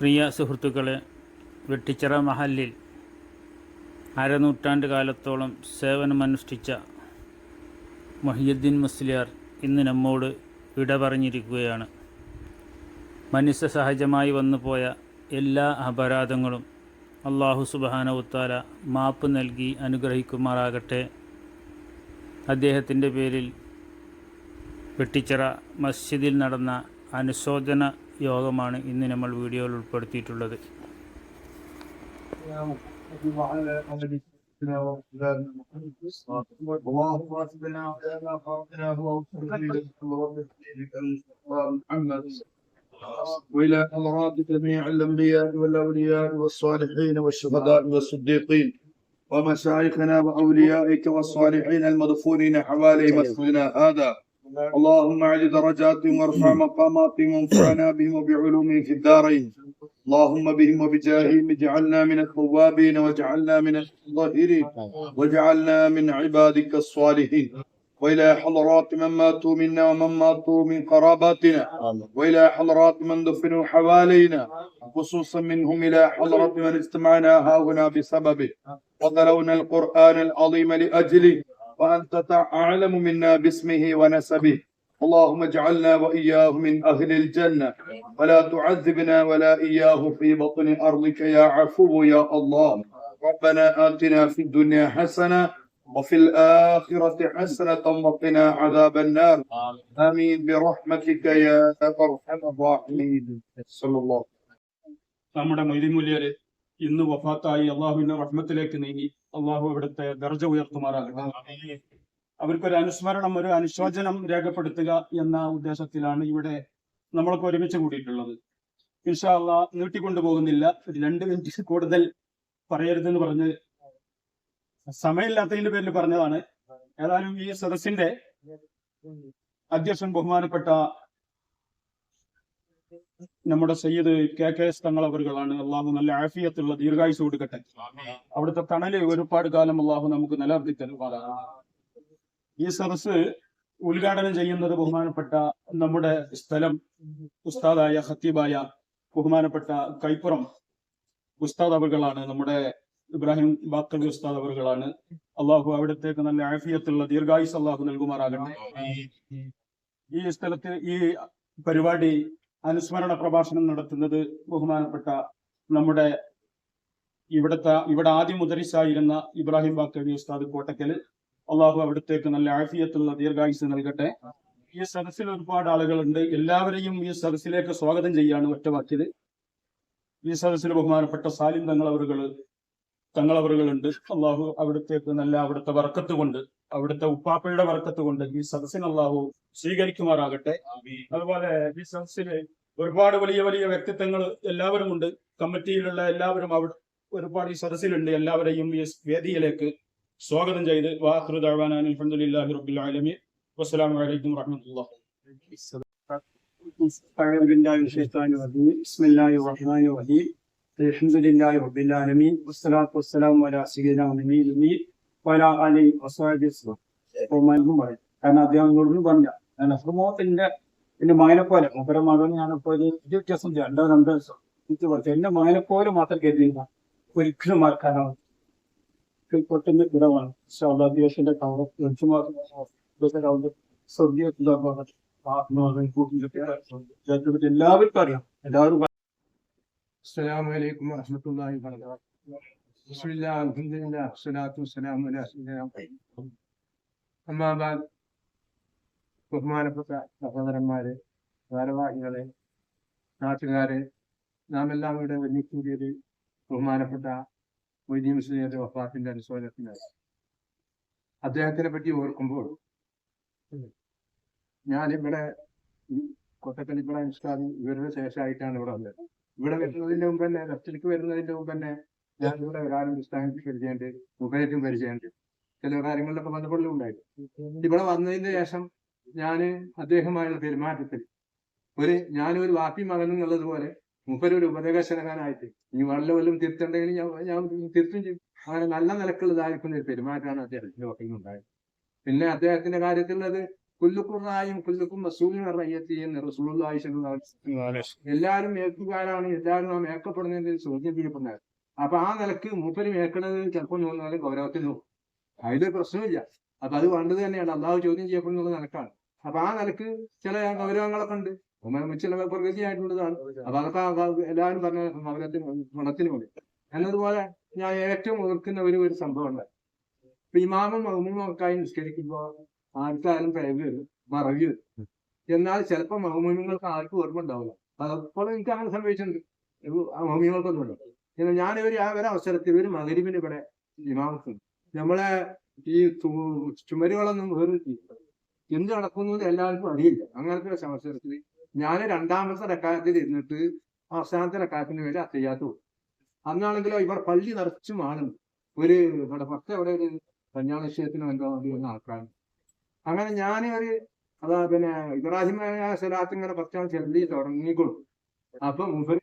പ്രിയ സുഹൃത്തുക്കളെ വെട്ടിച്ചിറ മഹലിൽ അരനൂറ്റാണ്ട് കാലത്തോളം സേവനമനുഷ്ഠിച്ച മഹിയുദ്ദീൻ മുസ്ലിയാർ ഇന്ന് നമ്മോട് വിട പറഞ്ഞിരിക്കുകയാണ്. മനുഷ്യ സഹജമായി വന്നുപോയ എല്ലാ അപരാധങ്ങളും അള്ളാഹു സുബാനവുത്താല മാപ്പ് നൽകി അനുഗ്രഹിക്കുമാറാകട്ടെ. അദ്ദേഹത്തിന്റെ പേരിൽ വെട്ടിച്ചിറ മസ്ജിദിൽ നടന്ന അനുശോചന യോഗമാണ് ഇന്ന് നമ്മൾ വീഡിയോയിൽ ഉൾപ്പെടുത്തിയിട്ടുള്ളത് اللهم اغفرنا ولا خاطنا محمد والى حضرات جميع الانبياء والاولياء والصالحين والشهداء والصديقين ومشايخنا واوليائك والصالحين المدفونين حوالي مسجدنا هذا اللهم اعل درجاتهم وارفع مقاماتهم وانفعنا بهم وبعلومهم في الدارين. اللهم بهم وبجاههم اجعلنا من التوابين واجعلنا من الظاهرين واجعلنا من عبادك الصالحين. وإلى حضرات من ماتوا منا ومن ماتوا من قراباتنا. وإلى حضرات من دفنوا حوالينا. خصوصا منهم إلى حضرة من استمعنا هاهنا بسببه. وتلونا القرآن العظيم لأجله. وأنت أعلم منا باسمه ونسبه اللهم اجعلنا وإياه من أهل الجنة ولا تعذبنا ولا إياه في بطن أرضك يا عفو يا الله ربنا آتنا في الدنيا حسنة وفي الآخرة حسنة وقنا عذاب النار آمين برحمتك يا أرحم الراحمين صلى الله നമ്മുടെ മൊയ്തിമൂല്യര് ഇന്ന് വഫാത്തായി അള്ളാഹുവിന്റെ റഹ്മത്തിലേക്ക് നീങ്ങി അള്ളാഹു അവിടുത്തെ ദർജ ഉയർത്തുമാറാകട്ടെ. അവർക്കൊരു അനുസ്മരണം ഒരു അനുശോചനം രേഖപ്പെടുത്തുക എന്ന ഉദ്ദേശത്തിലാണ് ഇവിടെ നമ്മളൊക്കെ ഒരുമിച്ച് കൂടിയിട്ടുള്ളത്. ഇൻഷാ അള്ളാഹ് നീട്ടിക്കൊണ്ടു പോകുന്നില്ല രണ്ട് മിനിറ്റ് കൂടുതൽ പറയരുതെന്ന് പറഞ്ഞ് സമയമില്ലാത്തതിന്റെ പേരിൽ പറഞ്ഞതാണ്. ഏതായാലും ഈ സദസ്സിന്റെ അധ്യക്ഷൻ ബഹുമാനപ്പെട്ട നമ്മുടെ സയ്യിദ് കെ കെ എസ് തങ്ങൾ അവരുകളാണ്. അള്ളാഹു നല്ല ആഫിയത്തുള്ള ദീർഘായുസ് കൊടുക്കട്ടെ. അവിടുത്തെ തണൽ ഒരുപാട് കാലം അള്ളാഹു നമുക്ക് നിലനിർത്തി തരുമാറാ ഈ സദസ് ഉദ്ഘാടനം ചെയ്യുന്നത് ബഹുമാനപ്പെട്ട നമ്മുടെ സ്ഥലം ഉസ്താദായ ഹത്തീബായ ബഹുമാനപ്പെട്ട കൈപ്പുറം ഉസ്താദ് അവരുകളാണ്. നമ്മുടെ ഇബ്രാഹിം ബാക്കർ ഉസ്താദ് അവരുകളാണ്. അള്ളാഹു അവിടത്തേക്ക് നല്ല ആഫിയത്തുള്ള ദീർഘായുസ് അള്ളാഹു നൽകുമാറാകട്ടെ. ഈ സ്ഥലത്ത് ഈ പരിപാടി അനുസ്മരണ പ്രഭാഷണം നടത്തുന്നത് ബഹുമാനപ്പെട്ട നമ്മുടെ ഇവിടുത്തെ ഇവിടെ ആദ്യം മുദരിസായിരുന്ന ഇബ്രാഹിം ബാക്കബി ഉസ്താദ് കോട്ടക്കൽ. അള്ളാഹു അവിടത്തേക്ക് നല്ല ആഫിയത്തുള്ള ദീർഘായുസ് നൽകട്ടെ. ഈ സദസ്സിൽ ഒരുപാട് ആളുകളുണ്ട്. എല്ലാവരെയും ഈ സദസ്സിലേക്ക് സ്വാഗതം ചെയ്യാണ് ഒറ്റ വാക്കിയത് ഈ സദസ്സിൽ ബഹുമാനപ്പെട്ട സാലിം തങ്ങളവറുകൾ തങ്ങളവറുകളുണ്ട്. അള്ളാഹു അവിടത്തേക്ക് നല്ല അവിടുത്തെ വർക്കത്ത് കൊണ്ട് അവിടുത്തെ ഉപ്പാപ്പയുടെ വർക്കത്ത് കൊണ്ട് ഈ സദസ്സിന് അള്ളാഹു സ്വീകരിക്കുമാറാകട്ടെ അതുപോലെ ഈ സദസ്സില് ഒരുപാട് വലിയ വലിയ വ്യക്തിത്വങ്ങൾ എല്ലാവരും ഉണ്ട് കമ്മിറ്റിയിലുള്ള എല്ലാവരും അവിടെ ഒരുപാട് ഈ സദസ്സിലുണ്ട് എല്ലാവരെയും ഈ വേദിയിലേക്ക് സ്വാഗതം ചെയ്ത് വാഹൃ ദഅ്വാന അൽഹംദുലില്ലാഹി റബ്ബിൽ ആലമീൻ വസ്സലാമു അലൈക്കും വറഹ്മത്തുള്ളാഹി أعوذ بالله من الشيطان الرجيم بسم الله الرحمن الرحيم الحمد لله رب العالمين والصلاة والسلام على سيدنا النبي വൈലാ അലി വസാദിസ് ബഹുമാനവും പറയും കാരണം അദ്ദേഹം ഗുരുവിനും പറഞ്ഞ ഞാൻ അഹ്റമോത്തിന്റെ എന്റെ മകനെ പോലെ മൂപ്പര മകൻ ഞാനിപ്പോ ഒരു വ്യത്യാസം രണ്ടോ രണ്ടോ ദിവസം പറഞ്ഞു എന്റെ മകനെ പോലെ മാത്രം കരുതിയില്ല ഒരിക്കലും മറക്കാനാവും പൊട്ടുന്ന ഇടമാണ് ശാബ്ദാദിവസിന്റെ കവർ ലക്ഷ്യമാക്കുന്ന കവർ സ്വർഗീയ എല്ലാവർക്കും അറിയാം എല്ലാവരും അസ്സലാമലൈക്കും വാഹമത്തല്ലാഹി വാബർകാത്തു بسم الله الحمد لله والصلاة والسلام على سيدنا محمد أما بعد ബഹുമാനപ്പെട്ട സഹോദരന്മാരെ ഭാരവാഹികളെ നാട്ടുകാരെ നാം എല്ലാം ഇവിടെ ഒരുമിക്കൂടിയത് ബഹുമാനപ്പെട്ട മൊയ്തീൻ മുസ്ലിയുടെ വഫാത്തിന്റെ അനുശോചനത്തിനായി അദ്ദേഹത്തിനെ പറ്റി ഓർക്കുമ്പോൾ ഞാനിവിടെ ഈ കൊട്ടക്കലിപ്പുഴ അനുഷ്ഠാനം ഇവരുടെ ശേഷമായിട്ടാണ് ഇവിടെ വന്നത് ഇവിടെ വരുന്നതിന്റെ മുമ്പ് തന്നെ ലെഫ്റ്റിലേക്ക് വരുന്നതിന്റെ മുമ്പ് തന്നെ ഞാൻ ഇവിടെ ഒരാളും പുസ്തകത്തിൽ പരിചയമുണ്ട് മുഖേറ്റും പരിചയമുണ്ട്. ചില കാര്യങ്ങളിലൊക്കെ ബന്ധപ്പെടലും ഉണ്ടായിരുന്നു ഇവിടെ വന്നതിന് ശേഷം ഞാൻ അദ്ദേഹമായുള്ള പെരുമാറ്റത്തിൽ ഒരു ഞാനൊരു വാപ്പി മകൻ എന്നുള്ളത് പോലെ മൂപ്പര് ഒരു ഉപദേശകനായിട്ട് ഇനി വല്ല വല്ലതും തിരുത്തുണ്ടെങ്കിൽ ഞാൻ ഞാൻ തിരുത്തും ചെയ്യും. അങ്ങനെ നല്ല നിലക്കുള്ളതായിരിക്കുന്ന ഒരു പെരുമാറ്റമാണ് അദ്ദേഹത്തിന്റെ വക്കീൽ ഉണ്ടായത്. പിന്നെ അദ്ദേഹത്തിന്റെ കാര്യത്തിലുള്ളത് കുല്ലുക്കുറായും കുല്ലുക്കും മസൂലും പറഞ്ഞ വസല്ലം. എല്ലാവരും ഏക്കുകാരാണ് എല്ലാവരും ആ മേക്കപ്പെടുന്നതിന് ചോദ്യം ചെയ്യപ്പെടുന്നത് അപ്പൊ ആ നിലയ്ക്ക് മൂപ്പര് മേക്കണത് ചിലപ്പോൾ തോന്നുന്നാലും ഗൗരവത്തിൽ നോക്കും അതിലൊരു പ്രശ്നമില്ല അപ്പൊ അത് വേണ്ടത് തന്നെയാണ്. അള്ളാഹു ചോദ്യം ചെയ്യപ്പെടുന്ന നിലക്കാണ്. അപ്പൊ ആ നിലയ്ക്ക് ചില ഗൗരവങ്ങളൊക്കെ ഉണ്ട്. ചില പ്രകൃതിയായിട്ടുള്ളതാണ് അപ്പൊ അതൊക്കെ എല്ലാവരും പറഞ്ഞ ഗൗരവത്തിന് ഗുണത്തിന് വേണ്ടി എന്നതുപോലെ ഞാൻ ഏറ്റവും ഓർക്കുന്ന ഒരു ഒരു സംഭവമുണ്ട്. ഇപ്പൊ ഇമാമും മഹമ്മൂമും ഒക്കെ ആയി നിസ്കരിക്കുമ്പോ ആർക്കായാലും പേര് മറവി വരും എന്നാൽ ചിലപ്പോൾ മഹമ്മൂമിങ്ങൾക്ക് ആർക്കും ഓർമ്മ ഉണ്ടാവില്ല. പലപ്പോഴും എനിക്ക് അങ്ങനെ സംഭവിച്ചിട്ടുണ്ട്. മഹമ്മൂമികൾക്കൊന്നും ഉണ്ട് എന്നാൽ ഞാൻ ഇവർ ആ ഒരു അവസരത്തിൽ ഒരു മകരിവിന് ഇവിടെ ഇമാമത്ത് നമ്മളെ ഈ ചുമരുകളൊന്നും വേറെ എന്ത് നടക്കുന്നു എല്ലാവർക്കും അറിയില്ല. അങ്ങനത്തെ അവസരത്തിൽ ഞാൻ രണ്ടാമത്തെ റെക്കാലത്തിൽ ഇരുന്നിട്ട് അവസാനത്തെ റെക്കാലത്തിന് വേണ്ടി അത്തയ്യാത്ത പോകും അന്നാണെങ്കിലോ ഇവിടെ പള്ളി നിറച്ചും ആളുണ്ട്. ഒരു ഇവിടെ പത്ത് എവിടെ ഒരു കല്യാണ വിഷയത്തിന് വേണ്ടി വന്ന ആൾക്കാരുണ്ട്. അങ്ങനെ ഞാൻ ഒരു അതാ പിന്നെ ഇബ്രാഹിം സ്വലാത്ത് ഇങ്ങനെ കുറച്ചാൾ ചെല്ലി തുടങ്ങിക്കൊള്ളു. അപ്പൊ മുമ്പ്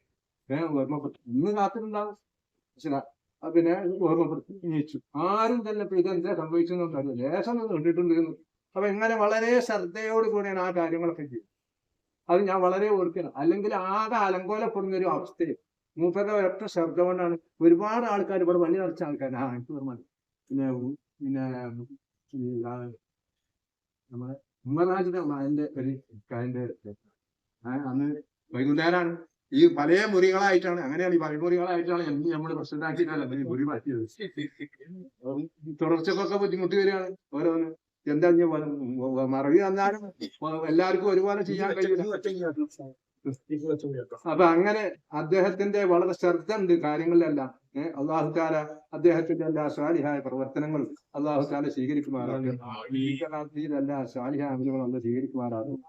ഓർമ്മപ്പെട്ടു ഇന്ന് കാത്തിട്ടുണ്ടാവും മനസ്സിലാ പിന്നെ ഓർമ്മപ്പെടുത്തി. ജയിച്ചു ആരും തന്നെ ഇപ്പൊ ഇതെന്താ സംഭവിച്ചെന്നൊന്നും അറിയില്ല. ലേശം കണ്ടിട്ടുണ്ട്. അപ്പൊ ഇങ്ങനെ വളരെ ശ്രദ്ധയോട് കൂടിയാണ് ആ കാര്യങ്ങളൊക്കെ ചെയ്യുന്നത്. അത് ഞാൻ വളരെ ഓർക്കണം അല്ലെങ്കിൽ ആകെ അലങ്കോലപ്പെടുന്ന ഒരു അവസ്ഥയും മൂപ്പരുടെ ഒരൊറ്റ ശബ്ദം കൊണ്ടാണ് ഒരുപാട് ആൾക്കാർ ഇവിടെ വണ്ടി നിറച്ച ആൾക്കാർ ആ എനിക്ക് ഓർമ്മ പിന്നെ പിന്നെ നമ്മളെ അമ്മ അതിന്റെ ഒരു അതിന്റെ അന്ന് വൈകുന്നേരമാണ് ഈ പല മുറികളായിട്ടാണ് അങ്ങനെയാണ് ഈ പല മുറികളായിട്ടാണ് എന്ന് നമ്മൾ പ്രസിഡന്റാക്കിയിട്ടല്ല ഈ മുറി മാറ്റിയത്. തുടർച്ചക്കൊക്കെ ബുദ്ധിമുട്ട് വരികയാണ്. ഓരോന്ന് എന്താ മറവി വന്നാലും എല്ലാവർക്കും ഒരുപോലെ ചെയ്യാൻ കഴിയില്ല. അപ്പൊ അങ്ങനെ അദ്ദേഹത്തിന്റെ വളരെ ശ്രദ്ധ ഉണ്ട് കാര്യങ്ങളിലെല്ലാം. ഏഹ് അള്ളാഹുക്കാല അദ്ദേഹത്തിന്റെ എല്ലാ സ്വാലിഹായ പ്രവർത്തനങ്ങളും അള്ളാഹുക്കാല സ്വീകരിക്കുമാറാകും എല്ലാ സ്വാലിഹായ അമലുകളും അന്ന് സ്വീകരിക്കുമാറാകും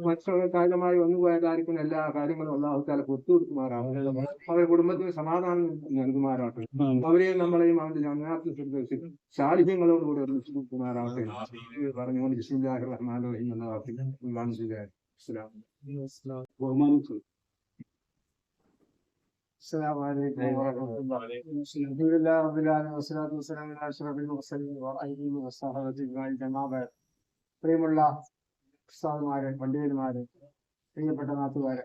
മറ്റുള്ള കാലമായി വന്നു പോയതായിരിക്കും എല്ലാ കാര്യങ്ങളും അള്ളാഹു താല പുറത്തു കൊടുക്കുമാറാകും അവരുടെ കുടുംബത്തിന് സമാധാനം നൽകുമാറാകട്ടെ അവരെയും നമ്മളെയും അവന്റെ ജനാത്തിൽ സാലിഹ്യങ്ങളോടുകൂടി ഒന്നിച്ചു കൊടുക്കുമാറാകട്ടെ ഇത് പറഞ്ഞുകൊണ്ട് ബിസ്മില്ലാഹിർ റഹ്മാനിർ റഹീം എന്ന വാക്കിൽ ഉദ്ഘാടനം ചെയ്ത ഇസ്ലാം ബഹുമാനം السلام عليكم ورحمة الله الحمد لله رب العالمين والصلاة والسلام على أشرف المرسلين وآله وصحبه أجمعين أما بعد പ്രിയമുള്ള ഉസ്താദുമാരെ പണ്ഡിതന്മാരെ പ്രിയപ്പെട്ട നാട്ടുകാരെ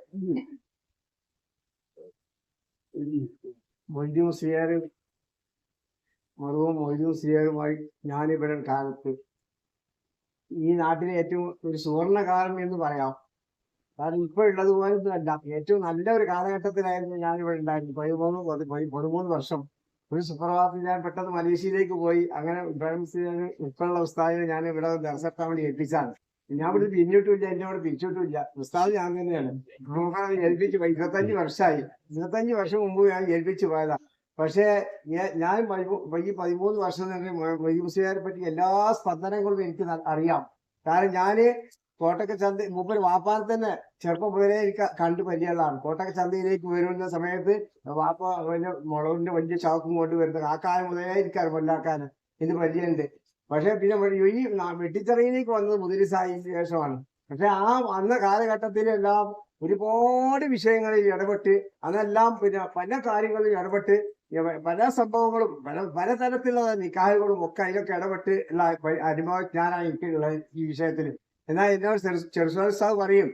മൊയ്തു മുസ്ലിയാർ മറുവും മൊയ്തു സിയാറുമായി ഞാനിവിടെ കാലത്ത് ഈ നാട്ടിലെ ഏറ്റവും ഒരു സുവർണകാലം എന്ന് പറയാം. കാരണം ഇപ്പൊ ഉള്ളത് പോലൊന്നും അല്ല ഏറ്റവും നല്ല ഒരു കാലഘട്ടത്തിലായിരുന്നു ഞാനിവിടെ ഉണ്ടായിരുന്നു പതിമൂന്ന് പതി- പതി- പതിമൂന്ന് വർഷം ഒരു സുപ്രഭാതത്തിൽ ഞാൻ പെട്ടെന്ന് മലേഷ്യയിലേക്ക് പോയി. അങ്ങനെ ഇബ്രാഹിം മുസ്ലിം ഇപ്പോഴുള്ള ഉസ്താദിനെ ഞാൻ ഇവിടെ ദർശത്താൻ വേണ്ടി ഏൽപ്പിച്ചാണ്. ഞാൻ ഇവിടെ പിന്നിട്ടുമില്ല എന്നെ ഇവിടെ പിരിച്ചിട്ടുമില്ല ഉസ്താദ് ഞാൻ തന്നെയാണ്. നമുക്കത് ഏൽപ്പിച്ച്. ഇരുപത്തഞ്ച് വർഷമായി. ഇരുപത്തഞ്ച് വർഷം മുമ്പ് ഞാൻ ഏൽപ്പിച്ചു പോയതാ. പക്ഷേ ഞാൻ ഈ പതിമൂന്ന് വർഷം തന്നെ മൊയ്തു മുസ്ലിയാരെ പറ്റി എല്ലാ സ്പന്ദനങ്ങളും എനിക്ക് അറിയാം. കാരണം ഞാൻ കോട്ടക്ക ചന്ത മൂപ്പര് വാപ്പാനെ തന്നെ ചെറുപ്പം മുതലേ എനിക്ക് കണ്ടു പരിചയമുള്ളതാണ്. കോട്ടക്ക ചന്തയിലേക്ക് വരുന്ന സമയത്ത് വാപ്പ മുളകിന്റെ വലിയ ചാക്കും കൊണ്ട് വരുന്നത് ആ കാലം മുതലേ എനിക്കറിയാം കൊല്ലാക്കാൻ ഇത് പരിചയമുണ്ട്. പക്ഷെ പിന്നെ ഈ വെട്ടിച്ചെറിയിലേക്ക് വന്നത് മുതിരിസായതിനു ശേഷമാണ്. പക്ഷെ ആ അന്ന കാലഘട്ടത്തിലെല്ലാം ഒരുപാട് വിഷയങ്ങളിൽ ഇടപെട്ട് അതെല്ലാം പിന്നെ പല കാര്യങ്ങളിൽ ഇടപെട്ട് പല സംഭവങ്ങളും പല പലതരത്തിലുള്ള നിക്കാഹുകളും ഒക്കെ അതിലൊക്കെ ഇടപെട്ട് ഉള്ള അനുഭവജ്ഞാനാണ് എനിക്കുള്ളത് ഈ വിഷയത്തിൽ. എന്നാൽ എന്നോട് ചെറുസ്വാമി സാഹ് പറയും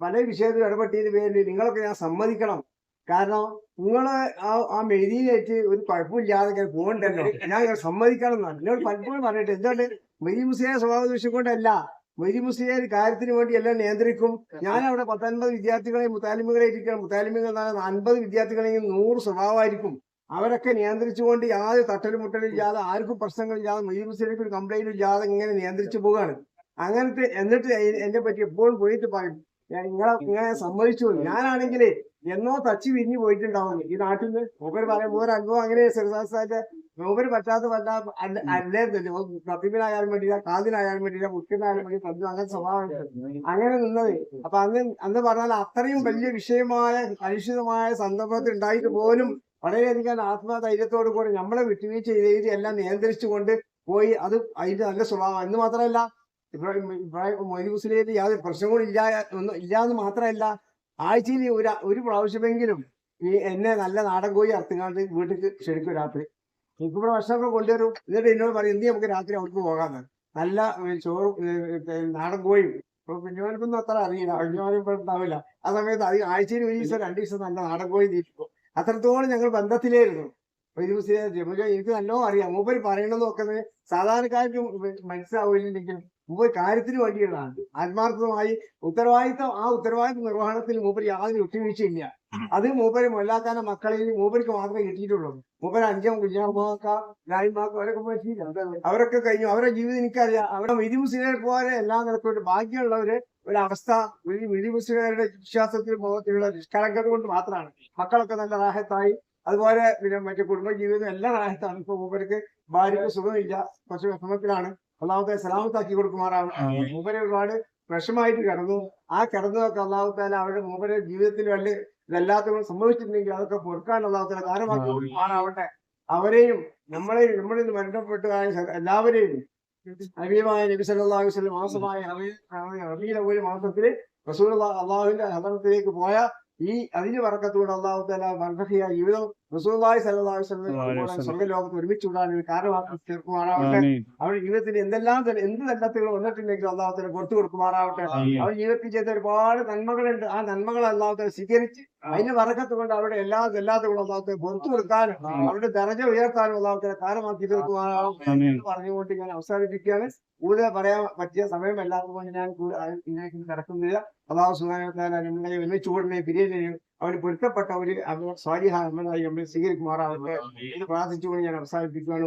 പല വിഷയത്തിലും ഇടപെട്ടതിന് പേരിൽ നിങ്ങളൊക്കെ ഞാൻ സമ്മതിക്കണം. കാരണം നിങ്ങൾ ആ ആ മെരിയിലേക്ക് ഒരു കുഴപ്പമില്ലാതെ ഇങ്ങനെ പോകണ്ടല്ലോ. ഞാൻ ഇങ്ങനെ സമ്മതിക്കണം എന്നാണ്. എന്നോട് പലപ്പോഴും പറഞ്ഞിട്ട് എന്തുകൊണ്ട് മെരി മുസ്ലിയെ സ്വഭാവ ദൂഷ്യം കൊണ്ടല്ല മെരി മുസ്ലിയെ കാര്യത്തിന് വേണ്ടി എല്ലാം നിയന്ത്രിക്കും. ഞാൻ അവിടെ പത്തൊൻപത് വിദ്യാർത്ഥികളെ മുത്താലിമുകളെ ഇരിക്കണം. മുത്താലിമുകൾ അൻപത് വിദ്യാർത്ഥികളെയും നൂറ് സ്വഭാവമായിരിക്കും. അവരൊക്കെ നിയന്ത്രിച്ചുകൊണ്ട് യാതൊരു തട്ടലും മുട്ടലും ഇല്ലാതെ ആർക്കും പ്രശ്നങ്ങളില്ലാതെ മെരി മുസ്ലിലേക്ക് ഒരു കംപ്ലൈന്റ് ഇല്ലാതെ ഇങ്ങനെ നിയന്ത്രിച്ചു പോവുകയാണ് അങ്ങനത്തെ എന്നിട്ട് എന്നെ പറ്റി എപ്പോഴും പോയിട്ട് പറയും ഞാൻ നിങ്ങളെ ഇങ്ങനെ സമ്മതിച്ചു ഞാനാണെങ്കിൽ എന്നോ തച്ചു വിരിഞ്ഞു പോയിട്ടുണ്ടാവും. ഈ നാട്ടിൽ നിന്ന് മൂപ്പര് പറയാം മൂപ്പര് അനുഭവം അങ്ങനെ ചെറുതാസായിട്ട് മൂപ്പര് പറ്റാത്ത പറ്റാ അല്ല- പ്രതിമിനായാലും പറ്റില്ല വേണ്ടിയില്ല കാതിനായാലും വേണ്ടിയില്ല മുട്ടിനായാലും വേണ്ടി തന്നു അങ്ങനെ സ്വഭാവം അങ്ങനെ നിന്നത്. അപ്പൊ അന്ന് അന്ന് പറഞ്ഞാൽ അത്രയും വലിയ വിഷയമായ കലുഷിതമായ സന്ദർഭത്തിൽ ഉണ്ടായിട്ട് പോലും വളരെയധികം ആത്മധൈര്യത്തോടു കൂടി നമ്മളെ വിട്ടുവീഴ്ച ചെയ്ത് എല്ലാം നിയന്ത്രിച്ചുകൊണ്ട് പോയി. അത് അതിന്റെ നല്ല സ്വഭാവം. എന്ന് മാത്രമല്ല ഇബ്രാഹിം ഇബ്രാഹിം മൊയ്തു മുസ്ലിം യാതൊരു പ്രശ്നങ്ങളും ഇല്ല ഒന്നും ഇല്ലാന്ന് മാത്രമല്ല ആഴ്ചയിൽ ഒരു ഒരു പ്രാവശ്യമെങ്കിലും ഈ എന്നെ നല്ല നാടൻ കോഴി അറുത്തുകാണ്ട് വീട്ടിൽ ക്ഷണിക്കും രാത്രി. എനിക്കിവിടെ ഭക്ഷണമൊക്കെ കൊണ്ടുവരും. എന്നിട്ട് എന്നോട് പറയും ഇനി നമുക്ക് രാത്രി അവർക്ക് പോകാന്ന് നല്ല ചോറും നാടൻ കോഴിയും. ഇപ്പൊ കുഞ്ഞുമാനക്കൊന്നും അത്ര അറിയില്ല. കുഞ്ഞുമാനും ഇപ്പൊ ഉണ്ടാവില്ല. ആ സമയത്ത് അത് ആഴ്ചയിൽ ഒരു ദിവസം രണ്ട് ദിവസം നല്ല നാടൻ കോഴി തീറ്റിക്കും അത്രത്തോളം ഞങ്ങൾ ബന്ധത്തിലായിരുന്നു. എനിക്ക് നല്ലോ അറിയാം. മൂപ്പര് പറയണതൊക്കെ സാധാരണക്കാർക്ക് മനസ്സിലാവില്ലെങ്കിലും മൂപ്പര് കാര്യത്തിന് വേണ്ടിയുള്ളതാണ്. ആത്മാർത്ഥമായി ഉത്തരവാദിത്തം ആ ഉത്തരവാദിത്ത നിർവഹണത്തിൽ മൂപ്പര് യാതൊരു വിട്ടുവീഴ്ചയില്ല അത് മൂപ്പര് മൊല്ലാക്കാന മക്കളിൽ മൂപ്പർക്ക് മാത്രമേ കിട്ടിയിട്ടുള്ളൂ. മൂപ്പര് അഞ്ചാം കുഞ്ഞാമാക്ക രായ്മാക്ക അവരൊക്കെ പറ്റിയില്ല അവരൊക്കെ കഴിഞ്ഞു. അവരുടെ ജീവിതം എനിക്കറിയാം. അവരുടെ വിധി മുസ്ലിങ്ങളെ പോലെ എല്ലാം നിലക്കൊണ്ട് ബാക്കിയുള്ളവര് ഒരവസ്ഥ ഒരു വിധി മുസ്ലിങ്ങളുടെ വിശ്വാസത്തിൽ മുഖത്തിലുള്ള നിഷ്കളങ്കത കൊണ്ട് മാത്രമാണ്. മക്കളൊക്കെ നല്ല റാഹത്തായി. അതുപോലെ പിന്നെ മറ്റേ കുടുംബ ജീവിതം എല്ലാം റാഹത്താണ്. ഇപ്പൊ മൂപ്പർക്ക് ഭാര്യക്ക് സുഖമില്ല. കുറച്ച് വിഷമത്തിലാണ്. അള്ളാഹുത്തെ സലാമത്താക്കി കൊടുക്കുമാറാണ് മൂപ്പരെ ഒരുപാട് വിഷമായിട്ട് കിടന്നു. ആ കിടന്നതൊക്കെ അള്ളാഹുത്താല അവരുടെ മൂപ്പരെ ജീവിതത്തിൽ വല്ല ഇതല്ലാത്ത സംഭവിച്ചിട്ടുണ്ടെങ്കിൽ അതൊക്കെ പൊറുക്കാൻ അള്ളാഹുത്താല കാരണമാക്കി കൊടുക്കുമാറാവട്ടെ. അവരെയും നമ്മളെയും നമ്മളിൽ നിന്ന് മരണപ്പെട്ടു എല്ലാവരെയും ഹബീബായ നബി സല്ലല്ലാഹു വസല്ലം മാസമായ റബീ ഒരു മാസത്തിൽ റസൂൽ അള്ളാഹുവിന്റെ ഹദറത്തിലേക്ക് പോയ ഈ അതിന് പറക്കത്തുകൊണ്ട് അള്ളാഹുത്തല തല വർദ്ധഹിയ ജീവിതം അലൈഹി വസല്ലം സ്വർഗലോകത്ത് ഒരുമിച്ച് കൂടാൻ ഒരു കാരണമാക്കി തീർക്കുമാറാവട്ടെ. അവരുടെ ജീവിതത്തിൽ എന്തെല്ലാം തന്നെ എന്ത് നല്ലത്തുകൾ വന്നിട്ടുണ്ടെങ്കിലും അള്ളാഹുത്തല പുറത്തു കൊടുക്കുമാറാവട്ടെ. അവർ ജീവിതത്തിൽ ചെയ്ത ഒരുപാട് നന്മകളുണ്ട്. ആ നന്മകൾ അള്ളാഹുത്തല സ്വീകരിച്ച് അതിന് പറക്കത്തുകൊണ്ട് അവരുടെ എല്ലാ എല്ലാത്തുകളും അള്ളാഹത്തെ പുറത്തു കൊടുക്കാനും അവരുടെ ദർജ ഉയർത്താനും അള്ളാഹുത്തല കാരണമാക്കി തീർക്കുമാറാവട്ടെ എന്ന് പറഞ്ഞുകൊണ്ട് ഞാൻ അവസാനിപ്പിക്കുകയാണ്. കൂടുതൽ പറയാൻ പറ്റിയ സമയം എല്ലാവർക്കും ഞാൻ കൂടുതൽ കിടക്കുന്നില്ല. അള്ളാഹു സുഖാന നമ്മളെ ഒരുമിച്ച് കൂടുന്ന പിരിയനെയും അവന് പൊരുത്തപ്പെട്ട ഒരു സ്വാലിഹ അമ്മനായി നമ്മൾ സ്വീകരിക്കുമാറാവട്ടെ ഇത് പ്രാർത്ഥിച്ചുകൊണ്ട് ഞാൻ അവസാനിപ്പിക്കുകയാണ്.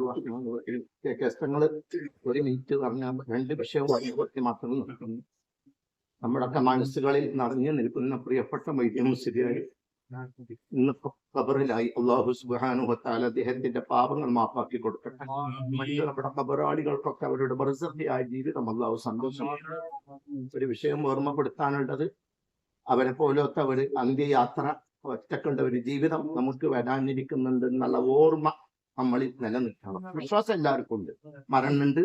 വാക്കുകൾ കഷ്ടങ്ങൾ ഒരു മിനിറ്റ് പറഞ്ഞാൽ രണ്ട് വിഷയവും കുറച്ച് മാത്രം നമ്മുടെ നമ്മുടെയൊക്കെ മനസ്സുകളിൽ നിറഞ്ഞു നിൽക്കുന്ന പ്രിയപ്പെട്ട വൈദ്യം ഇന്നിപ്പോ ഖബറിലായി. അള്ളാഹു സുബാനുഹത്താൽ അദ്ദേഹത്തിന്റെ പാപങ്ങൾ മാപ്പാക്കി കൊടുക്കട്ടെ. മറ്റു നമ്മുടെ ഖബറാളികൾക്കൊക്കെ അവരുടെ ബർസഹിയായ ജീവിതം അള്ളാഹു സന്തോഷം ഒരു വിഷയം ഓർമ്മപ്പെടുത്താനുള്ളത് അവരെ പോലത്തെ ഒരു അന്ത്യയാത്ര ഒറ്റക്കൊണ്ട ഒരു ജീവിതം നമുക്ക് വരാനിരിക്കുന്നുണ്ട് എന്നുള്ള ഓർമ്മ നമ്മളിൽ നിലനിൽക്കണം. വിശ്വാസം എല്ലാവർക്കും ഉണ്ട് മരണുണ്ട്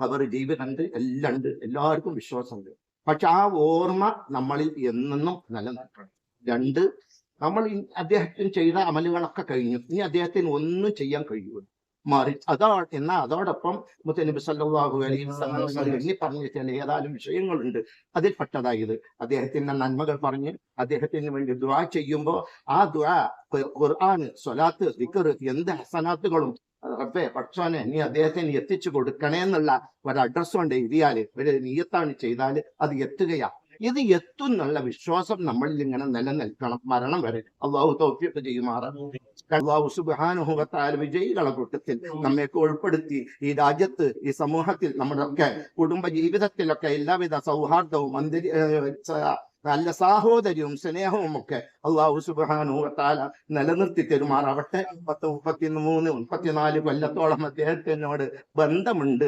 ഖബർ ജീവിതമുണ്ട് എല്ലാം ഉണ്ട്. എല്ലാവർക്കും വിശ്വാസമുണ്ട്. പക്ഷെ ആ ഓർമ്മ നമ്മളിൽ എന്നെന്നും നിലനിൽക്കണം. രണ്ട് നമ്മൾ അദ്ദേഹത്തിന് ചെയ്ത അമലുകളൊക്കെ കഴിഞ്ഞു. ഇനി അദ്ദേഹത്തിന് ഒന്നും ചെയ്യാൻ കഴിയൂ മാറി. അതോ എന്നാ അതോടൊപ്പം മുത്തനബി സല്ലാഹു അലൈഹി എണ്ണി പറഞ്ഞ ചില ഏതാനും വിഷയങ്ങളുണ്ട്. അതിൽപ്പെട്ടതായത് അദ്ദേഹത്തിന്റെ നന്മകൾ പറഞ്ഞ് അദ്ദേഹത്തിന് വേണ്ടി ദുആ ചെയ്യുമ്പോൾ ആ ദുആ ഖുർആാന് സ്വലാത്ത് ദിക്കർ എന്ത് ഹസനാത്തുകളും റബ്ബെ പക്ഷോനെ നീ അദ്ദേഹത്തിന് എത്തിച്ചു കൊടുക്കണേ എന്നുള്ള ഒരു അഡ്രസ് കൊണ്ട് എഴുതിയാൽ ഒരു നീയത്താണ് ചെയ്താൽ അത് എത്തുകയാ. ഇത് എന്നുള്ള വിശ്വാസം നമ്മളിൽ ഇങ്ങനെ നിലനിൽക്കണം. മരണം വരെ അള്ളാഹു തൗഫീഖ് ചെയ്യുമാറ് അള്ളാഹു സുബാനുഭവത്താൽ വിജയികളെ കൂട്ടത്തിൽ നമ്മയൊക്കെ ഉൾപ്പെടുത്തി ഈ രാജ്യത്ത് ഈ സമൂഹത്തിൽ നമ്മുടെ ഒക്കെ കുടുംബ ജീവിതത്തിലൊക്കെ എല്ലാവിധ സൗഹാർദ്ദവും അന്തരി നല്ല സാഹോദര്യവും സ്നേഹവും ഒക്കെ അള്ളാഹു സുബാനുഭവത്താല നിലനിർത്തി തെരുമാറാവട്ടെ. പത്ത് മുപ്പത്തി മൂന്ന് മുപ്പത്തിനാല് കൊല്ലത്തോളം അദ്ദേഹത്തിനോട് ബന്ധമുണ്ട്.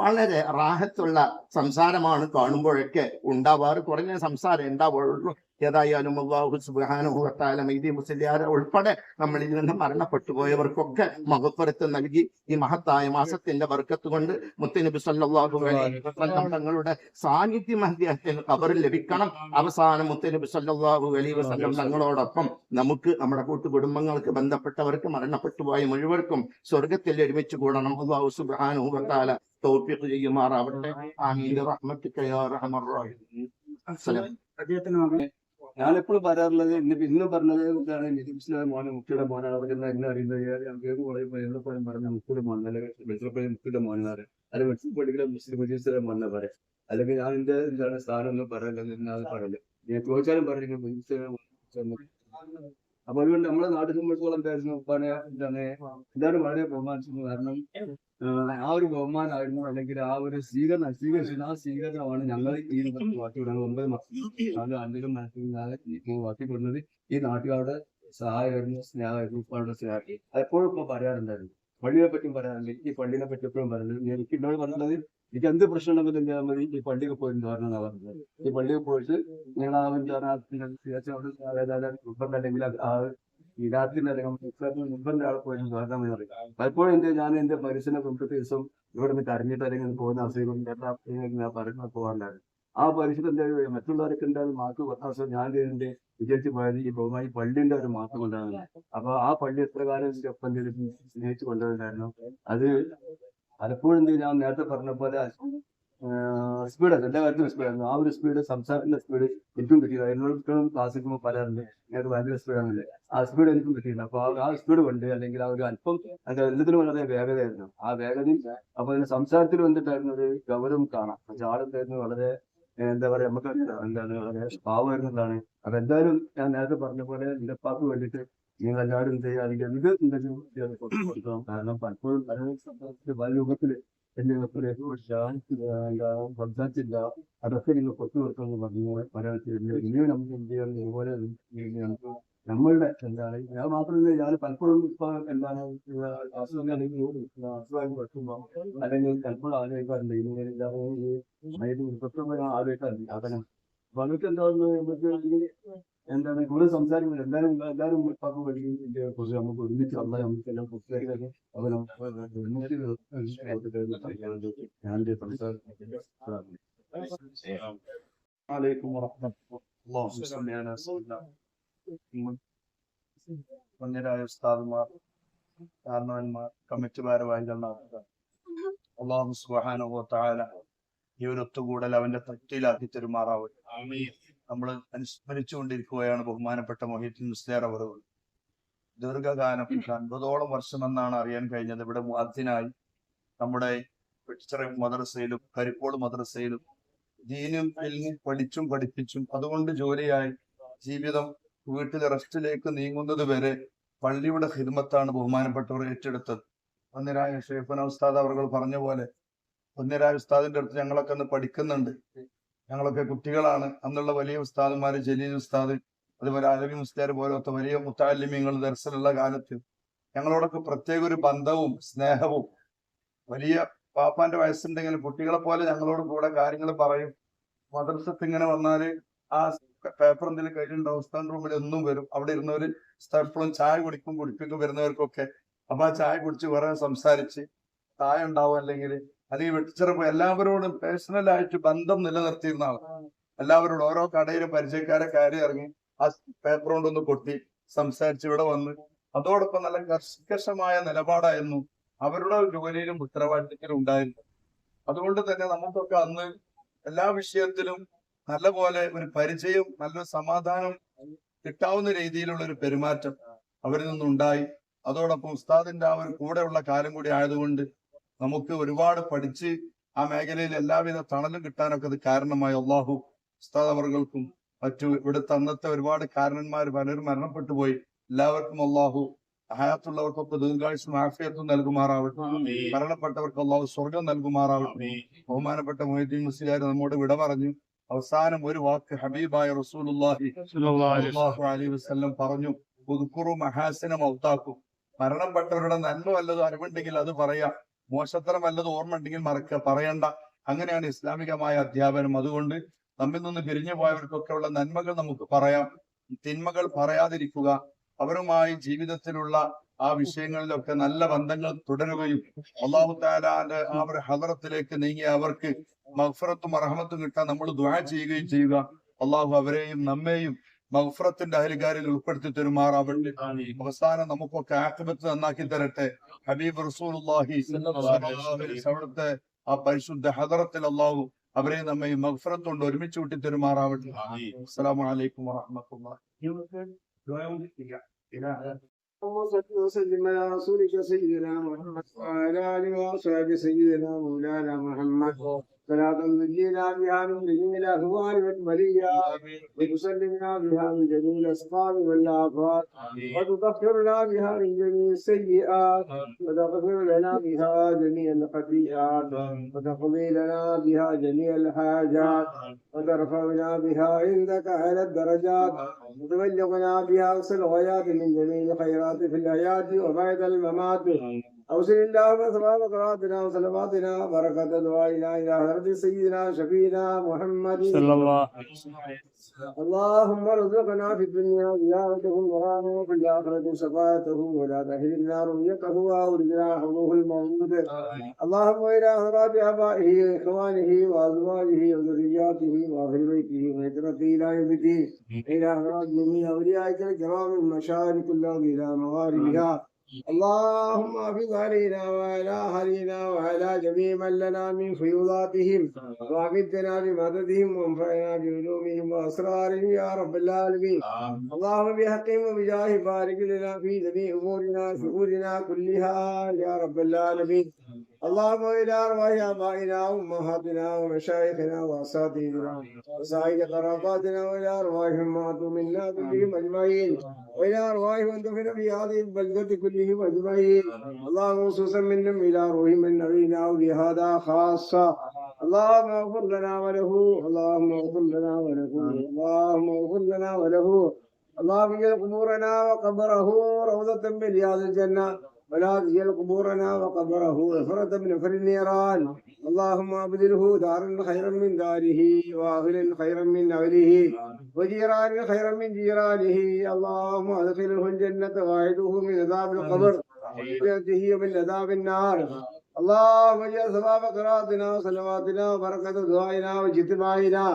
വളരെ റാഹത്തുള്ള സംസാരമാണ് കാണുമ്പോഴൊക്കെ ഉണ്ടാവാറ്. കുറഞ്ഞ സംസാരം ഉണ്ടാവുള്ളൂ. ഏതായാലും അള്ളാഹു സുബാനുഭവത്താല മൈദി മുസ്ലിയാരെ ഉൾപ്പെടെ നമ്മളിൽ നിന്ന് മരണപ്പെട്ടു പോയവർക്കൊക്കെ മഹപ്പുറത്ത് നൽകി ഈ മഹത്തായ മാസത്തിന്റെ വർക്കത്ത് കൊണ്ട് മുത്തനബി സല്ലാഹു അലൈഹി തങ്ങളുടെ സാന്നിധ്യം അദ്ദേഹത്തിന് കബറിൽ ലഭിക്കണം. അവസാനം മുത്തനബി സല്ലാഹു അലൈഹി വസ്ലം തങ്ങളോടൊപ്പം നമുക്ക് നമ്മുടെ കൂട്ടുകുടുംബങ്ങൾക്ക് ബന്ധപ്പെട്ടവർക്ക് മരണപ്പെട്ടു പോയ മുഴുവർക്കും സ്വർഗത്തിൽ ഒരുമിച്ച് കൂടണം. അള്ളാഹു സുബ്ഹാനഹു തോപ്പിക്ക് തൗഫീഖ് ചെയ്യുമാറാവട്ടെ. ആമീൻ. റഹ്മത്തുക യാ റഹ്മർ റഹീം അസ്സലാം. അദ്ദേഹത്തിന് മകൻ ഞാനെപ്പോഴും പറയാറുള്ളത് ഇന്ന് ഇന്നും പറഞ്ഞത് എന്താണ് നിതിംസിന്റെ മോനെ മുക്കിയുടെ മോനാണ്. അവർക്ക് എന്നെ അറിയുന്നത്? കേൾക്കും പറയുമ്പോൾ എവിടെ പറഞ്ഞ മുക്കിയുടെ മോൻ അല്ലെങ്കിൽ വെളിച്ചപ്പള്ളി മുക്കിയുടെ മോനാണ് അല്ലെങ്കിൽ വെളിച്ചപ്പള്ളിയിലെ മുസ്ലിം മജീസിലെ മോനെ പറയാം. അല്ലെങ്കിൽ ഞാൻ എന്റെ എന്താണ് സ്ഥാനം ഒന്നും പറയല്ലെന്ന് അത് ഞാൻ ചോദിച്ചാലും പറഞ്ഞു അപ്പൊ അതുകൊണ്ട് നമ്മളെ നാട്ടിൽ സംബന്ധിച്ചോളം എന്തായിരുന്നു? ഉപ്പാനെ എന്താണ്? എല്ലാവരും വളരെ ബഹുമാനിച്ചിരുന്നു. കാരണം ആ ഒരു ബഹുമാനമായിരുന്നു അല്ലെങ്കിൽ ആ ഒരു സ്വീകരണം സ്വീകരിച്ചിരുന്നു ആ സ്വീകരണമാണ് ഞങ്ങൾ ഈ വാക്കി മാറ്റിവിടുന്നത് ഒമ്പത് മാസം അത് അന്തിലും മനസ്സിലാതെ മാറ്റിക്കൊടുന്നത് ഈ നാട്ടുകാരുടെ സഹായമായിരുന്നു സ്നേഹമായിരുന്നു ഉപ്പായുടെ സ്നേഹം അതെപ്പോഴും ഇപ്പൊ പറയാറുണ്ടായിരുന്നു. പള്ളിയെ പറ്റിയും പറയാറുണ്ട്. ഈ പള്ളിനെ പറ്റി എപ്പോഴും പറയുന്നത് എനിക്ക് എന്നോട് പറഞ്ഞത് എനിക്ക് എന്ത് പ്രശ്നം ഉണ്ടെങ്കിലും എന്ത് മതി ഈ പള്ളിയിൽ പോയി പറഞ്ഞാൽ പറഞ്ഞത്? ഈ പള്ളിയിൽ പോയിട്ട് നിങ്ങൾ ആ അല്ലെങ്കിൽ ആ ഈ രാത്രി നിർബന്ധം ആൾ പോയി കാരണം പറയും. പലപ്പോഴും എന്റെ ഞാൻ എന്റെ പരിസരം മുമ്പത്തെ ദിവസം ഇവിടെ നിന്ന് കരഞ്ഞിട്ട് അല്ലെങ്കിൽ പോകുന്ന അവസ്ഥ ഞാൻ പറഞ്ഞു പോകാറുണ്ടായിരുന്നു. ആ പരിസരം എന്തായാലും മറ്റുള്ളവരൊക്കെ ഉണ്ടാകും മാർക്ക് പത്താം ദിവസം ഞാൻ ഇതിന്റെ വിചാരിച്ച് പോയത് ഈ ബഹുമായി പള്ളിന്റെ ഒരു മാസം കൊണ്ടാണ്. അപ്പൊ ആ പള്ളി എത്ര കാലം എന്റെ ഒപ്പം സ്നേഹിച്ച് കൊണ്ടുവരുന്നായിരുന്നു അത് പലപ്പോഴും എന്ത് ഞാൻ നേരത്തെ പറഞ്ഞ പോലെ സ്പീഡ് എല്ലാ കാര്യത്തിലും സ്പീഡായിരുന്നു ആ ഒരു സ്പീഡ് സംസാരത്തിന്റെ സ്പീഡ് എനിക്കും കിട്ടിയില്ല. ക്ലാസ് ക്ലാസ്സിൽ പറയാറുണ്ട് ഞങ്ങൾക്ക് ഭയങ്കര സ്പീഡാണല്ലേ ആ സ്പീഡ് എനിക്കും കിട്ടിയില്ല. അപ്പൊ ആ- സ്പീഡ് കൊണ്ട് അല്ലെങ്കിൽ ആ ഒരു അല്പം അത് എല്ലാത്തിനും വളരെ വേഗതയായിരുന്നു. ആ വേഗതയും അപ്പൊ അതിന്റെ സംസാരത്തിൽ വന്നിട്ടായിരുന്നു ഒരു ഗൗരവം കാണാം. പക്ഷെ ആളെന്തായിരുന്നു വളരെ എന്താ പറയാ നമുക്ക് എന്താണ് വളരെ പാവമായിരുന്നതാണ് അപ്പൊ എന്തായാലും ഞാൻ നേരത്തെ പറഞ്ഞ പോലെ പാപ്പ് വേണ്ടിയിട്ട് നിങ്ങൾ എല്ലാവരും അല്ലെങ്കിൽ എന്ത് എന്തെങ്കിലും ഇത് കൊടുക്കണം കാരണം പലപ്പോഴും പല പല രൂപത്തിൽ എന്റെ സംസാരിച്ചില്ല. അതൊക്കെ നിങ്ങൾ കൊടുക്കണം എന്ന് പറഞ്ഞു പരാതിച്ചിട്ടുണ്ട് ഇനിയും നമുക്ക് എന്ത് ചെയ്യണം ഇതുപോലെ നമ്മളുടെ എന്താണ് ഞാൻ മാത്രമല്ല ഞാൻ പലപ്പോഴും ഇപ്പൊ എന്താണ് അസുഖം അല്ലെങ്കിൽ ചിലപ്പോൾ ആലോചിക്കാറുണ്ട്. ഇങ്ങനെ ഇല്ലാതെ ആലോചിക്കാറുണ്ട്. അതന്നെ അപ്പൊ അതൊക്കെ എന്താണെന്ന് നമുക്ക് ഈ എന്താണ്? ഇവിടെ സംസാരിക്കുന്നത് എന്തായാലും എല്ലാവരും പക്ക് പഠിക്കുന്ന കുറിച്ച് നമുക്ക് ഒരുമിച്ച് വന്നാൽ നമുക്ക് എല്ലാം കുട്ടികളൊക്കെ അപ്പൊ നമുക്ക് ഞാൻ സംസാരിക്കും. പുണ്യരായ ഉസ്താദുമാർ കാരണവന്മാർ കമ്മിറ്റി ഭാരവാഹികൾ നടത്തുക അള്ളാഹു സുബാനുഭവത്തായ ഈ ഒരു ഒത്തുകൂടൽ അവന്റെ തൃപ്തിയിലാക്കി തെരുമാറാവട്ടെ നമ്മൾ അനുസ്മരിച്ചുകൊണ്ടിരിക്കുകയാണ് ബഹുമാനപ്പെട്ട മൊഹീദ്ദീൻ മുസ്ലിയാർ അവറുകൾ ദീർഘകാലം അൻപതോളം വർഷം എന്നാണ് അറിയാൻ കഴിഞ്ഞത്. ഇവിടെ മുഅദ്ദിനായി നമ്മുടെ വെട്ടിച്ചിറ മദ്രസയിലും കരിക്കോട് മദ്രസയിലും ദീനും പഠിച്ചും പഠിപ്പിച്ചും അതുകൊണ്ട് ജോലിയായി ജീവിതം വീട്ടിലെ റെസ്റ്റിലേക്ക് നീങ്ങുന്നത് വരെ പള്ളിയുടെ ഹിദ്മത്താണ് ബഹുമാനപ്പെട്ടവർ ഏറ്റെടുത്തത്. ഒന്നിരായ ഷെയ്ഫന ഉസ്താദ് അവർ പറഞ്ഞ പോലെ ഒന്നിരായ ഉസ്താദിന്റെ അടുത്ത് ഞങ്ങളൊക്കെ ഒന്ന് പഠിക്കുന്നുണ്ട്. ഞങ്ങളൊക്കെ കുട്ടികളാണ്. അന്നുള്ള വലിയ ഉസ്താദുമാര് ജലീൽ ഉസ്താദ് അതുപോലെ അലബി മുസ്താർ പോലത്തെ വലിയ മുത്താലിമ്യങ്ങൾ ദർശനമുള്ള കാലത്ത് ഞങ്ങളോടൊക്കെ പ്രത്യേക ഒരു ബന്ധവും സ്നേഹവും വലിയ പാപ്പാന്റെ വയസ്സുണ്ടെങ്കിൽ കുട്ടികളെ പോലെ ഞങ്ങളോട് കൂടെ കാര്യങ്ങൾ പറയും. മദ്രസത്ത് ഇങ്ങനെ വന്നാൽ ആ പേപ്പർ എന്തെങ്കിലും കയ്യിലുണ്ടാവും ഉസ്താദ് റൂമിൽ ഒന്നും വരും. അവിടെ ഇരുന്നവര് സ്ഥലപ്പോഴും ചായ കുടിക്കും കുടിപ്പിക്കും വരുന്നവർക്കൊക്കെ അപ്പൊ ആ ചായ കുടിച്ച് കുറെ സംസാരിച്ച് ചായ ഉണ്ടാവും അല്ലെങ്കിൽ അല്ലെങ്കിൽ വെട്ടിച്ചിറപ്പ് എല്ലാവരോടും പേഴ്സണലായിട്ട് ബന്ധം നിലനിർത്തിയിരുന്ന ആളാണ് എല്ലാവരോടും ഓരോ കടയിലും പരിചയക്കാരെ കയറി ഇറങ്ങി ആ പേപ്പർ കൊണ്ടൊന്ന് കൊട്ടി സംസാരിച്ച് ഇവിടെ വന്ന്. അതോടൊപ്പം നല്ല കർക്കശമായ നിലപാടായിരുന്നു. അവരുടെ ജോലിയിലും ഉത്തരവാദിത്തത്തിലും ഉണ്ടായിരുന്നു അതുകൊണ്ട് തന്നെ നമുക്കൊക്കെ അന്ന് എല്ലാ വിഷയത്തിലും നല്ലപോലെ ഒരു പരിചയം നല്ലൊരു സമാധാനം കിട്ടാവുന്ന രീതിയിലുള്ള ഒരു പെരുമാറ്റം അവരിൽ നിന്നുണ്ടായി. അതോടൊപ്പം ഉസ്താദിന്റെ ആ ഒരു കൂടെയുള്ള കാലം കൂടി ആയതുകൊണ്ട് നമുക്ക് ഒരുപാട് പഠിച്ച് ആ മേഖലയിൽ എല്ലാവിധ തണലും കിട്ടാനൊക്കെ അത് കാരണമായി. അള്ളാഹു ഉസ്താദവർകൾക്കും മറ്റു ഇവിടുത്തെ അന്നത്തെ ഒരുപാട് കാരണന്മാർ പലരും മരണപ്പെട്ടു പോയി. എല്ലാവർക്കും അള്ളാഹു ഹയാത്തുള്ളവർക്കൊക്കെ ദീർഘായുസും ആഫിയത്തും നൽകുമാറാവട്ടെ. മരണപ്പെട്ടവർക്ക് അള്ളാഹു സ്വർഗം നൽകുമാറാവട്ടെ. ബഹുമാനപ്പെട്ട മൊഹീദ്ദീൻ മുസ്ലിയാർ നമ്മോട് വിട പറഞ്ഞു. അവസാനം ഒരു വാക്ക് ഹബീബായ റസൂലുള്ളാഹി അലി വസല്ലം. പറഞ്ഞു. പുതുക്കുറും മഹാസിനും ഔത്താക്കും മരണപ്പെട്ടവരുടെ നന്മ വല്ലതും അറിവുണ്ടെങ്കിൽ അത് പറയാം. മോശത്തരം വല്ലത് ഓർമ്മ ഉണ്ടെങ്കിൽ മറക്ക പറയണ്ട. അങ്ങനെയാണ് ഇസ്ലാമികമായ അധ്യാപനം. അതുകൊണ്ട് നമ്മിൽ നിന്ന് പിരിഞ്ഞു പോയവർക്കൊക്കെ ഉള്ള നന്മകൾ നമുക്ക് പറയാം. തിന്മകൾ പറയാതിരിക്കുക. അവരുമായി ജീവിതത്തിലുള്ള ആ വിഷയങ്ങളിലൊക്കെ നല്ല ബന്ധങ്ങൾ തുടരുകയും അള്ളാഹു താലാന്റെ ആ ഒരു ഹദറത്തിലേക്ക് നീങ്ങിയ അവർക്ക് മഹ്ഫറത്തും അർഹമത്തും കിട്ടാൻ നമ്മൾ ദ്വാ ചെയ്യുകയും ചെയ്യുക. അള്ളാഹു അവരെയും നമ്മെയും മഹ്ഫറത്തിന്റെ അഹരികാരിൽ ഉൾപ്പെടുത്തി തരുമാറാവട്ടെ അവസാനം നമുക്കൊക്കെ ആക്രമത്ത് നന്നാക്കി തരട്ടെ ഹബീബ് റസൂലുള്ളാഹി അവിടുത്തെ ആ പരിശുദ്ധ ഹദറത്തിൽ അള്ളാഹു അവരെ നമ്മെ മഹ്ഫറത്ത് കൊണ്ട് ഒരുമിച്ച് കൂട്ടി തരുമാറാവട്ടെ അസ്സലാമു അലൈക്കും വറഹ്മത്തുള്ളാഹി اللهم صل وسلم على رسولك سيدنا محمد وعلى اله وصحبه سيدنا مولانا محمد صلاة نجينا بها من جميع الاهوال والبليات وتسلمنا بها من جميع الاسقام والافات وتطهرنا بها من جميع السيئات. وتغفر لنا بها جميع الخطيئات. وتقضي لنا بها جميع الحاجات. وترفعنا بها عندك على الدرجات. وتبلغنا بها أقصى الغايات من جميع الخيرات في الحياة وبعد الممات. أوصل اللهم ثواب قراءتنا وصلواتنا بركة دعائنا إلى حضرة سيدنا شفينا محمد. اللهم ارزقنا في الدنيا زيارته ورامه وفي الآخرة شفاعته ولا تحرمنا رؤيته وأورثنا حوضه المولود اللهم إلى حضرات آبائه وإخوانه وأزواجه وذرياته وأهل بيته وهجرته إلى يوم الدين. إلى حضرات جميع أوليائك الكرام المشارق الأرض إلى مغاربها. اللهم احفظ علينا وعلى اهلنا وعلى جميع من لنا من فيوضاتهم وامدنا بمددهم وانفعنا بعلومهم وأسرارهم يا رب العالمين. اللهم بحقهم وبجاه بارك لنا في جميع أمورنا شؤوننا كلها يا رب العالمين. اللهم إلى أرواح آبائنا وأمهاتنا ومشايخنا وأساتذتنا وسائر قراباتنا وإلى ارواحهم ماتوا منا كلهم أجمعين وإلى أرواح من دفن في هذه البلدة كلهم أجمعين. اللهم خصوصا منهم إلى روح من نبينا ولهذا خاصة. اللهم اغفر لنا وله. اللهم اغفر لنا وله. اللهم اغفر لنا وله. اللهم اجعل قبورنا وقبره روضة من رياض الجنة. ولا تجعل قبورنا وقبره غفرة من نفر النيران اللهم ابدله دارا خيرا من داره واهلا خيرا من اهله وجيران خيرا من جيرانه اللهم ادخله الجنة واعده من عذاب القبر وجنته من عذاب النار اللهم اجعل ثواب قراءتنا وصلواتنا وبركة دعائنا واجتماعنا.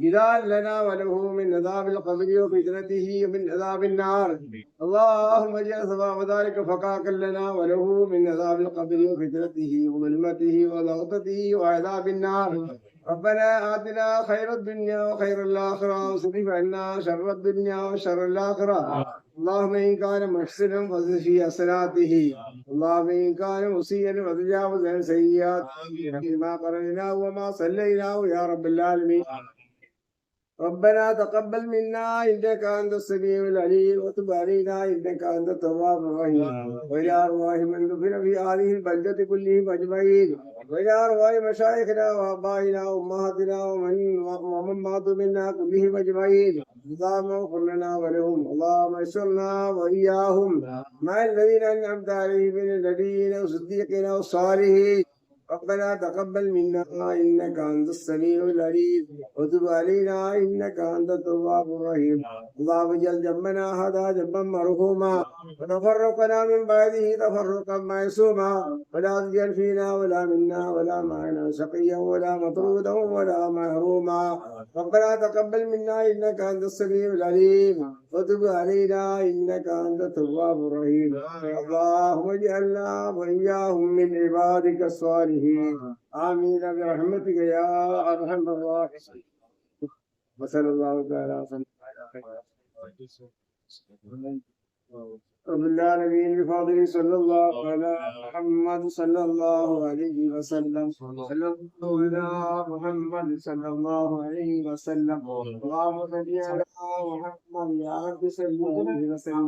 جدال لنا وله من عذاب القبر وفتنته ومن عذاب النار. اللهم اجعل ثواب ذلك فقاكا لنا وله من عذاب القبر وفتنته وظلمته وضغطته وعذاب النار. ربنا آتنا خير الدنيا وخير الآخرة واصرف عنا شر الدنيا وشر الآخرة. اللهم إن كان محسنا فزد في حسناته. اللهم إن كان مسيئا فتجاوز عن سيئاته ما قرأناه وما صليناه يا رب العالمين. ربنا تقبل منا إنك أنت السميع العليم. وتب علينا إنك أنت التواب الرحيم. وإلى ارواح من دفن في هذه البلدة كلهم أجمعين. ارواح مشايخنا وآبائنا وأمهاتنا ومن ومن ماتوا منا كلهم اجمعين اللهم اغفر لنا ولهم. اللهم اشرنا وإياهم. مع الذين أنعمت عليهم من النبيين والصديقين والصالحين. ربنا تقبل منا إنك أنت السميع العليم. وتب علينا إنك أنت التواب الرحيم. اللهم اجعل جنبنا هذا جنبا مرحوما. وتفرقنا من بعده تفرقا معصوما. ولا تجعل فينا ولا منا ولا معنا شقيا ولا مطرودا ولا محروما. ربنا تقبل منا إنك أنت السميع العليم. وتب علينا إنك أنت التواب الرحيم. اللهم اجعلنا وإياهم من عبادك الصالحين. امين برحمتك يا ارحم الراحمين وصلى الله تعالى وسلم رب العالمين بفضل صلى الله على محمد صلى الله عليه وسلم صلى الله على محمد صلى الله عليه وسلم اللهم صل على محمد يا رب صل عليه وسلم